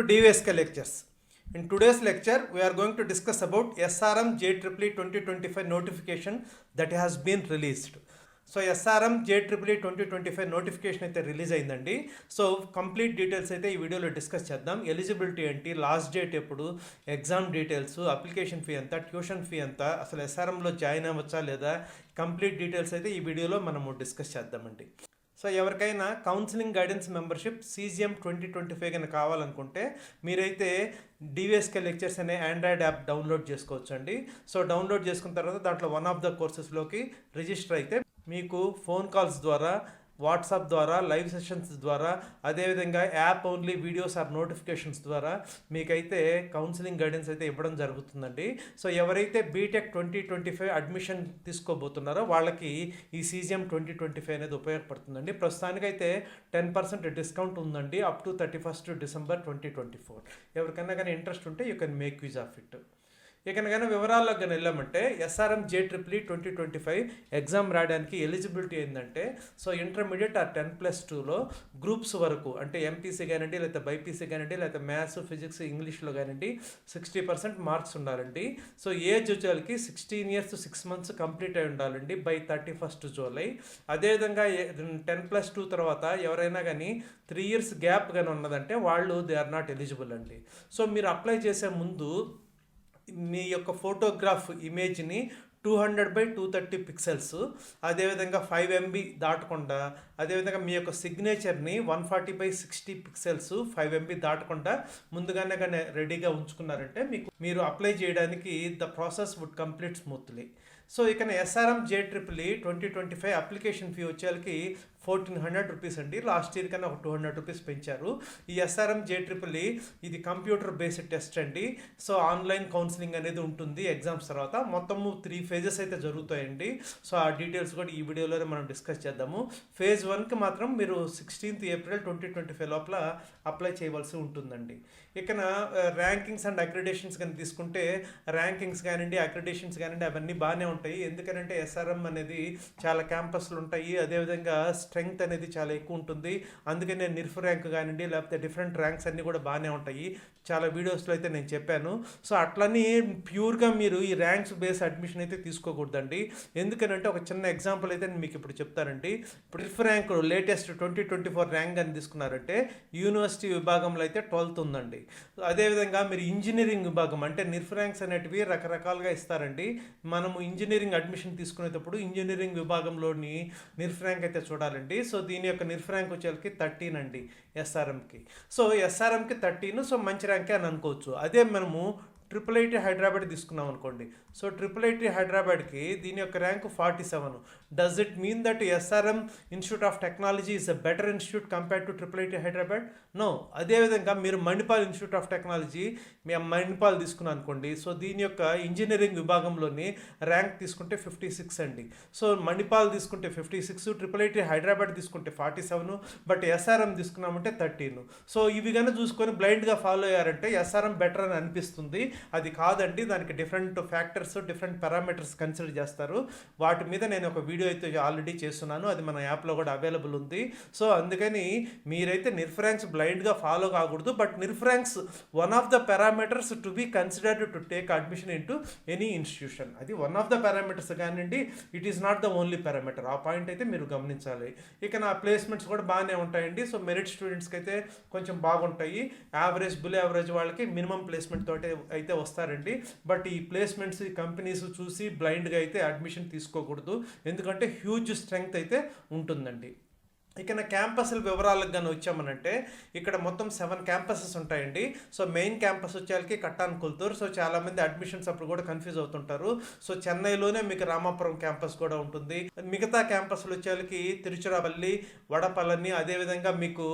to DVSK lectures. In today's lecture, we are going to discuss about SRM JEEE 2025 notification that has been released. So SRM J triple twenty twenty five notification అయితే release అయిందండి. So complete details అయితే ఈ వీడియోలో discuss చేద్దాం. Eligibility ఏంటి? Last date ఎప్పుడు? Exam details application fee ఎంత? Tuition fee ఎంత? అసలు ఎస్ఆర్ఎంలో జాయిన్ అవ్వచ్చా లేదా? కంప్లీట్ డీటెయిల్స్ అయితే ఈ వీడియోలో మనము డిస్కస్ చేద్దామండి. సో ఎవరికైనా counselling guidance membership CGM twenty twenty five కనుక కావాలనుకుంటే మీరైతే డివిఎస్కే లెక్చర్స్ అనే ఆండ్రాయిడ్ యాప్ డౌన్లోడ్ చేసుకోవచ్చు అండి సో డౌన్లోడ్ చేసుకున్న తర్వాత దాంట్లో వన్ ఆఫ్ ద కోర్సెస్లోకి రిజిస్టర్ అయితే మీకు ఫోన్ కాల్స్ ద్వారా వాట్సాప్ ద్వారా లైవ్ సెషన్స్ ద్వారా అదేవిధంగా app only videos or notifications ద్వారా మీకైతే కౌన్సిలింగ్ గైడెన్స్ అయితే ఇవ్వడం జరుగుతుందండి. సో ఎవరైతే BTech twenty twenty five admission తీసుకోబోతున్నారో వాళ్ళకి ఈ సీజీఎం ట్వంటీ ట్వంటీ ఫైవ్ అనేది ఉపయోగపడుతుందండి. ప్రస్తుతానికైతే టెన్ పర్సెంట్ డిస్కౌంట్ ఉందండి up to thirty first December twenty twenty four. ఎవరికైనా కానీ ఇంట్రెస్ట్ ఉంటే you can make use of it. ఇకనగానే వివరాల్లోకి కానీ వెళ్ళామంటే SRM J triple twenty twenty five exam రాయడానికి ఎలిజిబిలిటీ ఏంటంటే so intermediate or ten plus టూలో గ్రూప్స్ వరకు అంటే ఎంపీసీ కానివ్వండి లేకపోతే బైపీసీ కానివ్వండి లేకపోతే మ్యాథ్స్ ఫిజిక్స్ ఇంగ్లీష్లో కానివ్వండి సిక్స్టీ పర్సెంట్ మార్క్స్ ఉండాలండి. So age వచ్చేవాళ్ళకి sixteen years six months complete అయి ఉండాలండి బై థర్టీ ఫస్ట్ జూలై అదేవిధంగా టెన్ ప్లస్ టూ తర్వాత ఎవరైనా కానీ త్రీ ఇయర్స్ గ్యాప్ కానీ ఉన్నదంటే వాళ్ళు దే ఆర్ నాట్ ఎలిజిబుల్ అండి. సో మీరు అప్లై చేసే ముందు మీ యొక్క ఫోటోగ్రాఫ్ ఇమేజ్ని two hundred by two thirty pixels అదేవిధంగా ఫైవ్ ఎంబీ దాటకుండా అదేవిధంగా మీ యొక్క సిగ్నేచర్ని one forty by sixty pixels five MB దాటకుండా ముందుగానే కానీ రెడీగా ఉంచుకున్నారంటే మీకు మీరు అప్లై చేయడానికి the process would complete smoothly. So ఇక SRM J triple twenty twenty five application fee వచ్చేకి ఫోర్టీన్ హండ్రెడ్ రూపీస్ అండి. లాస్ట్ ఇయర్ కన్నా ఒక టూ హండ్రెడ్ రూపీస్ పెంచారు. ఈ ఎస్ఆర్ఎం జే ట్రిపుల్ ఇది కంప్యూటర్ బేస్డ్ టెస్ట్ అండి. సో ఆన్లైన్ కౌన్సిలింగ్ అనేది ఉంటుంది ఎగ్జామ్స్ తర్వాత. మొత్తము త్రీ ఫేజెస్ అయితే జరుగుతాయండి. సో ఆ డీటెయిల్స్ కూడా ఈ వీడియోలోనే మనం డిస్కస్ చేద్దాము. ఫేజ్ వన్కి మాత్రం మీరు sixteenth April twenty twenty five లోపల అప్లై చేయవలసి ఉంటుందండి. ఇక్కడ ర్యాంకింగ్స్ అండ్ అక్రిడేషన్స్ కానీ తీసుకుంటే ర్యాంకింగ్స్ కానివ్వండి అక్రిడేషన్స్ కానివ్వండి అవన్నీ బాగానే ఉంటాయి. ఎందుకంటే ఎస్ఆర్ఎం అనేది చాలా క్యాంపస్లు ఉంటాయి. అదేవిధంగా స్ట్రెంగ్త్ అనేది చాలా ఎక్కువ ఉంటుంది. అందుకే నేను నిర్ఫ్ ర్యాంక్ కానివ్వండి లేకపోతే డిఫరెంట్ ర్యాంక్స్ అన్నీ కూడా బాగానే ఉంటాయి. చాలా వీడియోస్లో అయితే నేను చెప్పాను. సో అట్లని ప్యూర్గా మీరు ఈ ర్యాంక్స్ బేస్ అడ్మిషన్ అయితే తీసుకోకూడదండి. ఎందుకనంటే ఒక చిన్న ఎగ్జాంపుల్ అయితే నేను మీకు ఇప్పుడు చెప్తానండి. ఇప్పుడు NIRF rank latest twenty twenty four rank అని తీసుకున్నారంటే యూనివర్సిటీ విభాగంలో అయితే ట్వెల్త్ ఉందండి. అదేవిధంగా మీరు ఇంజనీరింగ్ విభాగం అంటే నిర్ఫ్ ర్యాంక్స్ అనేటివి రకరకాలుగా ఇస్తారండి. మనము ఇంజనీరింగ్ అడ్మిషన్ తీసుకునేటప్పుడు ఇంజనీరింగ్ విభాగంలోని నిర్ఫ్ ర్యాంక్ అయితే చూడాలండి. అండి. సో దీని యొక్క నిర్ఫ్ ర్యాంక్ థర్టీన్ అండి ఎస్ఆర్ఎంకి సో ఎస్ఆర్ఎంకి థర్టీన్ సో మంచి ర్యాంకే అని అనుకోవచ్చు. అదే మనము ట్రిపుల్ ఐటీ హైదరాబాద్ తీసుకున్నాం అనుకోండి. సో ట్రిపుల్ ఐటీ హైదరాబాద్కి దీని యొక్క rank forty seven does it mean that SRM institute of technology is a better institute compare to triple IT Hyderabad no అదేవిధంగా మీరు మణిపాల్ ఇన్స్టిట్యూట్ ఆఫ్ టెక్నాలజీ మేము మణిపాల్ తీసుకున్నాం అనుకోండి. సో దీని యొక్క ఇంజనీరింగ్ విభాగంలోని ర్యాంక్ తీసుకుంటే ఫిఫ్టీ సిక్స్ అండి. సో మణిపాల్ తీసుకుంటే fifty six triple IT Hyderabad తీసుకుంటే ఫార్టీ సెవెన్ బట్ ఎస్ఆర్ఎం తీసుకున్నామంటే థర్టీన్ సో ఇవి కానీ చూసుకొని బ్లైండ్గా ఫాలో అయ్యారంటే ఎస్ఆర్ఎం బెటర్ అని అనిపిస్తుంది. అది కాదండి దానికి different factors different parameters consider చేస్తారు. వాటి మీద నేను ఒక వీడియో అయితే ఆల్రెడీ చేస్తున్నాను అది మన యాప్లో కూడా అవైలబుల్ ఉంది. సో అందుకని మీరైతే నిర్ఫ్రాంక్స్ బ్లైండ్గా ఫాలో కాకూడదు but NIRF ranks one of the parameters to be considered to take admission in to any institution అది వన్ ఆఫ్ ద పారామీటర్స్ కానివ్వండి it is not the only parameter ఆ పాయింట్ అయితే మీరు గమనించాలి. ఇక నా ప్లేస్మెంట్స్ కూడా బాగానే ఉంటాయండి సో మెరిట్ స్టూడెంట్స్కి అయితే కొంచెం బాగుంటాయి. యావరేజ్ బిల్ యావరేజ్ వాళ్ళకి మినిమం ప్లేస్మెంట్ తోటే అయితే వస్తారండి. బట్ ఈ ప్లేస్మెంట్స్ ఈ కంపెనీస్ చూసి బ్లైండ్గా అయితే అడ్మిషన్ తీసుకోకూడదు. ఎందుకంటే హ్యూజ్ స్ట్రెంగ్త్ అయితే ఉంటుందండి. ఇక నా క్యాంపస్ల వివరాలకు కానీ వచ్చామనంటే ఇక్కడ మొత్తం సెవెన్ క్యాంపసెస్ ఉంటాయండి. సో మెయిన్ క్యాంపస్ వచ్చేకి కట్టాన్ కుల్తూర్. సో చాలామంది అడ్మిషన్స్ అప్పుడు కూడా కన్ఫ్యూజ్ అవుతుంటారు. సో చెన్నైలోనే మీకు రామాపురం క్యాంపస్ కూడా ఉంటుంది. మిగతా క్యాంపస్లు వచ్చేకి తిరుచిరాపల్లి వడపల్లని అదేవిధంగా మీకు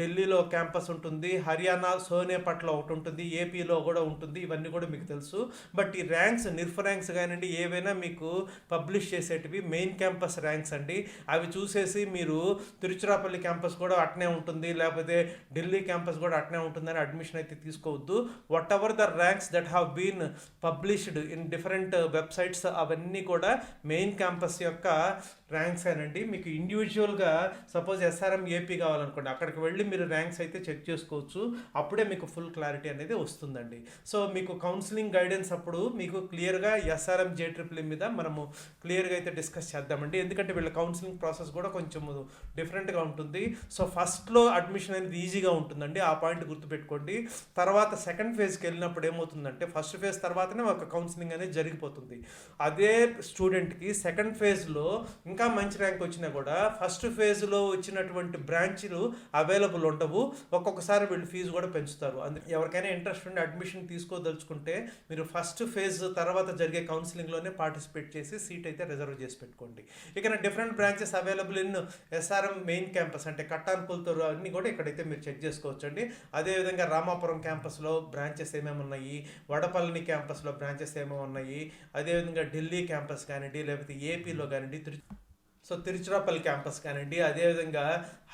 ఢిల్లీలో క్యాంపస్ ఉంటుంది. హర్యానా సోనేపట్లో ఒకటి ఉంటుంది. ఏపీలో కూడా ఉంటుంది. ఇవన్నీ కూడా మీకు తెలుసు. బట్ ఈ ర్యాంక్స్ నిర్ఫ్ ర్యాంక్స్ కానివ్వండి ఏవైనా మీకు పబ్లిష్ చేసేటివి మెయిన్ క్యాంపస్ ర్యాంక్స్ అండి. అవి చూసేసి మీరు తిరుచిరాపల్లి క్యాంపస్ కూడా అట్నే ఉంటుంది. లేకపోతే ఢిల్లీ క్యాంపస్ కూడా అట్నే ఉంటుందని అడ్మిషన్ అయితే తీసుకోవద్దు. What ever the ranks that have been published in different websites అవన్నీ కూడా మెయిన్ క్యాంపస్ యొక్క ర్యాంక్స్ ఏనండి మీకు ఇండివిజువల్గా సపోజ్ ఎస్ఆర్ఎం ఏపీ కావాలనుకోండి అక్కడికి వెళ్ళి మీరు ర్యాంక్స్ అయితే చెక్ చేసుకోవచ్చు. అప్పుడే మీకు ఫుల్ క్లారిటీ అనేది వస్తుందండి. సో మీకు కౌన్సిలింగ్ గైడెన్స్ అప్పుడు మీకు క్లియర్గా ఎస్ఆర్ఎం జే ట్రిపుల్ మీద మనము క్లియర్గా అయితే డిస్కస్ చేద్దామండి. ఎందుకంటే వీళ్ళ కౌన్సిలింగ్ ప్రాసెస్ కూడా కొంచెం డిఫరెంట్గా ఉంటుంది. సో ఫస్ట్లో అడ్మిషన్ అనేది ఈజీగా ఉంటుందండి. ఆ పాయింట్ గుర్తుపెట్టుకోండి. తర్వాత సెకండ్ ఫేజ్కి వెళ్ళినప్పుడు ఏమవుతుందంటే ఫస్ట్ ఫేజ్ తర్వాతనే ఒక కౌన్సిలింగ్ అనేది జరిగిపోతుంది. అదే స్టూడెంట్కి సెకండ్ ఫేజ్లో ఇంకా మంచి ర్యాంక్ వచ్చినా కూడా ఫస్ట్ ఫేజ్లో వచ్చినటువంటి బ్రాంచ్లు అవైలబుల్ ఉండవు. ఒక్కొక్కసారి వీళ్ళు ఫీజు కూడా పెంచుతారు. అందుకే ఎవరికైనా ఇంట్రెస్ట్ ఉండి అడ్మిషన్ తీసుకోదలుచుకుంటే మీరు ఫస్ట్ ఫేజ్ తర్వాత జరిగే కౌన్సిలింగ్లోనే పార్టిసిపేట్ చేసి సీట్ అయితే రిజర్వ్ చేసి పెట్టుకోండి. ఇక different branches available in SRM main campus అంటే కట్టాన్ పుల్తూరు కూడా ఇక్కడైతే మీరు చెక్ చేసుకోవచ్చు అండి అదేవిధంగా రామాపురం క్యాంపస్లో బ్రాంచెస్ ఏమేమి ఉన్నాయి? వడపల్లి క్యాంపస్లో బ్రాంచెస్ ఏమేమి ఉన్నాయి? అదేవిధంగా ఢిల్లీ క్యాంపస్ కానివ్వండి లేకపోతే ఏపీలో కానివ్వండి తిరు సో తిరుచిరాపల్లి క్యాంపస్ కానివ్వండి అదేవిధంగా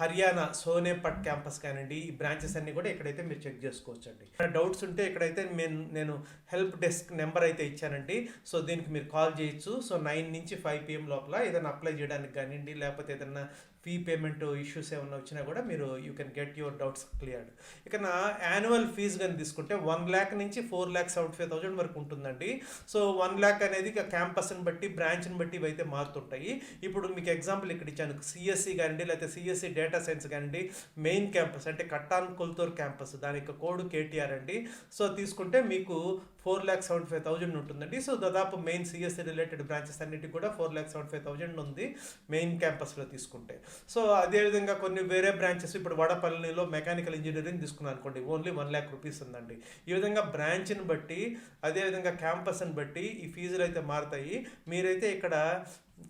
హర్యానా సోనేపట్ క్యాంపస్ కానివ్వండి ఈ బ్రాంచెస్ అన్ని కూడా ఇక్కడైతే మీరు చెక్ చేసుకోవచ్చు అండి డౌట్స్ ఉంటే ఇక్కడైతే నేను నేను హెల్ప్ డెస్క్ నెంబర్ అయితే ఇచ్చానండి. సో దీనికి మీరు కాల్ చేయొచ్చు. సో నైన్ నుంచి ఫైవ్ పిఎం లోపల ఏదైనా అప్లై చేయడానికి కానివ్వండి లేకపోతే ఏదైనా ఫీ పేమెంట్ ఇష్యూస్ ఏమైనా వచ్చినా కూడా మీరు you can get your doubts cleared ఇక నా యాన్యువల్ ఫీజు కానీ తీసుకుంటే వన్ ల్యాక్ నుంచి four lakh seventy five thousand వరకు ఉంటుందండి. సో వన్ ల్యాక్ అనేది ఇక క్యాంపస్ని బట్టి బ్రాంచ్ని బట్టి ఇవైతే మారుతుంటాయి. ఇప్పుడు మీకు ఎగ్జాంపుల్ ఇక్కడ ఇచ్చాను. సిఎస్సి కానివ్వండి లేకపోతే సిఎస్సి డేటా సైన్స్ కానివ్వండి మెయిన్ క్యాంపస్ అంటే కట్టాన్ కొల్తూర్ క్యాంపస్ దాని యొక్క కోడ్ కేటీఆర్ అండి. సో తీసుకుంటే మీకు four lakh seventy five thousand ఉంటుందండి. సో దాదాపు మెయిన్ సిఎస్సి రిలేటెడ్ బ్రాంచెస్ అన్నిటికి కూడా four lakh seventy five thousand ఉంది మెయిన్ క్యాంపస్లో తీసుకుంటే. సో అదేవిధంగా కొన్ని వేరే బ్రాంచెస్ ఇప్పుడు వడపల్లిలో మెకానికల్ ఇంజనీరింగ్ తీసుకున్నాను అనుకోండి ఓన్లీ వన్ ల్యాక్ రూపీస్ ఉందండి. ఈ విధంగా బ్రాంచ్ని బట్టి అదేవిధంగా క్యాంపస్ని బట్టి ఈ ఫీజులు అయితే మారుతాయి. మీరైతే ఇక్కడ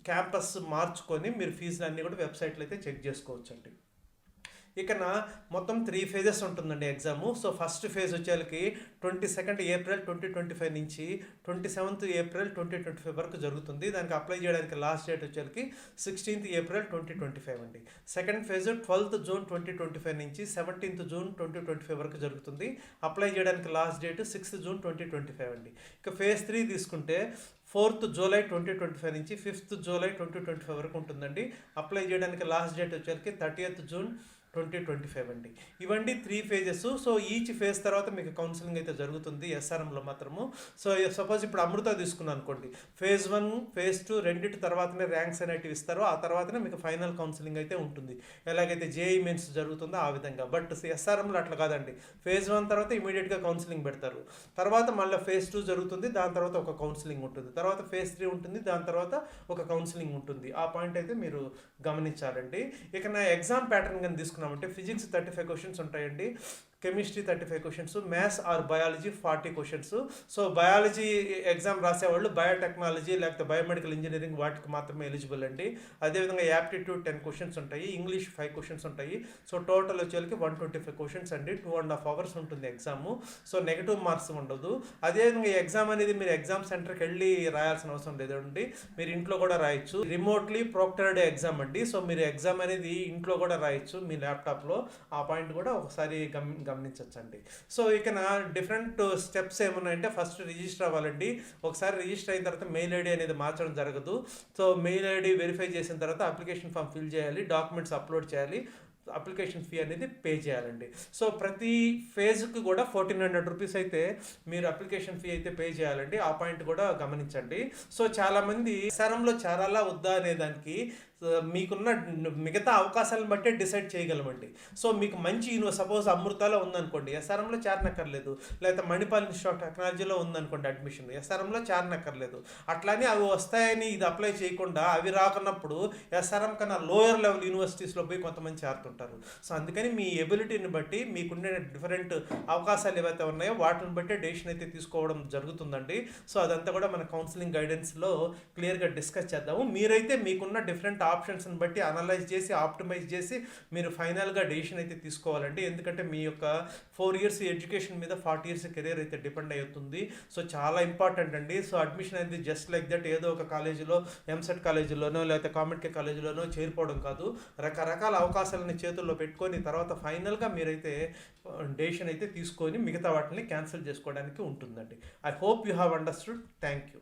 క్యాంపస్ మార్చుకొని మీరు ఫీజులు అన్నీ కూడా వెబ్సైట్లో అయితే చెక్ చేసుకోవచ్చండి. అండి ఇకన మొత్తం త్రీ ఫేజెస్ ఉంటుందండి ఎగ్జాము సో ఫస్ట్ ఫేజ్ వచ్చేకి twenty second April twenty twenty five నుంచి twenty seventh April twenty twenty five వరకు జరుగుతుంది. దానికి అప్లై చేయడానికి లాస్ట్ డేట్ వచ్చేకి sixteenth April twenty twenty five అండి. Second phase twelfth June twenty twenty five నుంచి seventeenth June twenty twenty five వరకు జరుగుతుంది. అప్లై చేయడానికి last date sixth June twenty twenty five అండి. ఇక ఫేజ్ త్రీ తీసుకుంటే fourth July twenty twenty five నుంచి fifth July twenty twenty five వరకు ఉంటుందండి. అప్లై చేయడానికి లాస్ట్ డేట్ వచ్చేసరికి thirtieth June twenty twenty five అండి. ఇవండి three phases so each phase తర్వాత మీకు కౌన్సిలింగ్ అయితే జరుగుతుంది ఎస్ఆర్ఎంలో మాత్రము. సో సపోజ్ ఇప్పుడు అమృత తీసుకున్నాను అనుకోండి. ఫేజ్ వన్ ఫేజ్ టూ రెండింటి తర్వాతనే ర్యాంక్స్ అనేటివి ఇస్తారు. ఆ తర్వాతనే మీకు ఫైనల్ కౌన్సిలింగ్ అయితే ఉంటుంది. ఎలాగైతే జేఈ మెయిన్స్ జరుగుతుందో ఆ విధంగా. బట్ ఎస్ఆర్ఎంలో అట్లా కాదండి. ఫేజ్ వన్ తర్వాత ఇమీడియట్గా కౌన్సిలింగ్ పెడతారు. తర్వాత మళ్ళీ ఫేజ్ టూ జరుగుతుంది. దాని తర్వాత ఒక కౌన్సిలింగ్ ఉంటుంది. తర్వాత ఫేజ్ త్రీ ఉంటుంది. దాని తర్వాత ఒక కౌన్సిలింగ్ ఉంటుంది. ఆ పాయింట్ అయితే మీరు గమనించాలండి. ఇక నా ఎగ్జామ్ ప్యాటర్న్ కానీ చూస్తున్నామంటే ఫిజిక్స్ థర్టీ ఫైవ్ క్వశ్చన్స్ ఉంటాయండి. Chemistry thirty five questions maths or biology forty questions. So biology exam రాసేవాళ్ళు బయోటెక్నాలజీ లేకపోతే బయోమెడికల్ ఇంజనీరింగ్ వాటికి మాత్రమే ఎలిజిబుల్ అండి. అదేవిధంగా యాప్టిట్యూడ్ టెన్ క్వశ్చన్స్ ఉంటాయి ఇంగ్లీష్ ఫైవ్ క్వశ్చన్స్ ఉంటాయి. సో టోటల్ వచ్చేకి వన్ ట్వంటీ ఫైవ్ క్వశ్చన్స్ అండి టూ అండ్ హాఫ్ అవర్స్ ఉంటుంది ఎగ్జామ్. సో నెగిటివ్ మార్క్స్ ఉండదు. అదేవిధంగా ఈ ఎగ్జామ్ అనేది మీరు ఎగ్జామ్ సెంటర్కి వెళ్ళి రాయాల్సిన అవసరం లేదండి. మీరు ఇంట్లో కూడా రాయొచ్చు. రిమోట్లీ ప్రోక్టర్డ్ ఎగ్జామ్ అండి. సో మీరు ఎగ్జామ్ అనేది ఇంట్లో కూడా రాయొచ్చు మీ ల్యాప్టాప్లో. ఆ పాయింట్ కూడా ఒకసారి గమ్ గమనించవచ్చండి సో ఇక నా డిఫరెంట్ స్టెప్స్ ఏమున్నాయంటే ఫస్ట్ రిజిస్టర్ అవ్వాలండి. ఒకసారి రిజిస్టర్ అయిన తర్వాత మెయిల్ ఐడి అనేది మార్చడం జరగదు. సో మెయిల్ ఐడి వెరిఫై చేసిన తర్వాత అప్లికేషన్ ఫామ్ ఫిల్ చేయాలి డాక్యుమెంట్స్ అప్లోడ్ చేయాలి అప్లికేషన్ ఫీ అనేది పే చేయాలండి. సో ప్రతి ఫేజ్కి కూడా ఫోర్టీన్ హండ్రెడ్ రూపీస్ అయితే మీరు అప్లికేషన్ ఫీ అయితే పే చేయాలండి. ఆ పాయింట్ కూడా గమనించండి. సో చాలామంది సరంలో చేరాలా వద్దా అనే దానికి మీకున్న మిగతా అవకాశాలను బట్టే డిసైడ్ చేయగలమండి. సో మీకు మంచి యూనివర్స్ సపోజ్ అమృతాలో ఉందనుకోండి ఎస్ఆర్ఎంలో చేరనక్కర్లేదు. లేకపోతే మణిపాల్ ఇన్స్టిట్యూట్ ఆఫ్ టెక్నాలజీలో ఉందనుకోండి అడ్మిషన్ ఎస్ఆర్ఎంలో చేరనక్కర్లేదు. అట్లానే అవి వస్తాయని ఇది అప్లై చేయకుండా అవి రాకున్నప్పుడు ఎస్ఆర్ఎం కన్నా లోయర్ లెవెల్ యూనివర్సిటీస్లో పోయి కొంతమంది చేరుతుంటారు. సో అందుకని మీ ఎబిలిటీని బట్టి మీకుండే డిఫరెంట్ అవకాశాలు ఏవైతే ఉన్నాయో వాటిని బట్టి డెసిషన్ అయితే తీసుకోవడం జరుగుతుందండి. సో అదంతా కూడా మన కౌన్సిలింగ్ గైడెన్స్లో క్లియర్గా డిస్కస్ చేద్దాము. మీరైతే మీకున్న డిఫరెంట్ ఆప్షన్స్ని బట్టి అనలైజ్ చేసి ఆప్టిమైజ్ చేసి మీరు ఫైనల్గా డెసిషన్ అయితే తీసుకోవాలండి. ఎందుకంటే మీ యొక్క ఫోర్ ఇయర్స్ ఎడ్యుకేషన్ మీద ఫార్టీ ఇయర్స్ కెరీర్ అయితే డిపెండ్ అవుతుంది. సో చాలా ఇంపార్టెంట్ అండి. సో అడ్మిషన్ అనేది జస్ట్ లైక్ దట్ ఏదో ఒక కాలేజీలో ఎంసెట్ కాలేజీలోనో లేకపోతే కామెంట్కే కాలేజీలోనో చేరిపోవడం కాదు. రకరకాల అవకాశాలని చేతుల్లో పెట్టుకొని తర్వాత ఫైనల్గా మీరైతే డెసిషన్ అయితే తీసుకొని మిగతా వాటిని క్యాన్సిల్ చేసుకోవడానికి ఉంటుందండి. I hope you have understood. Thank you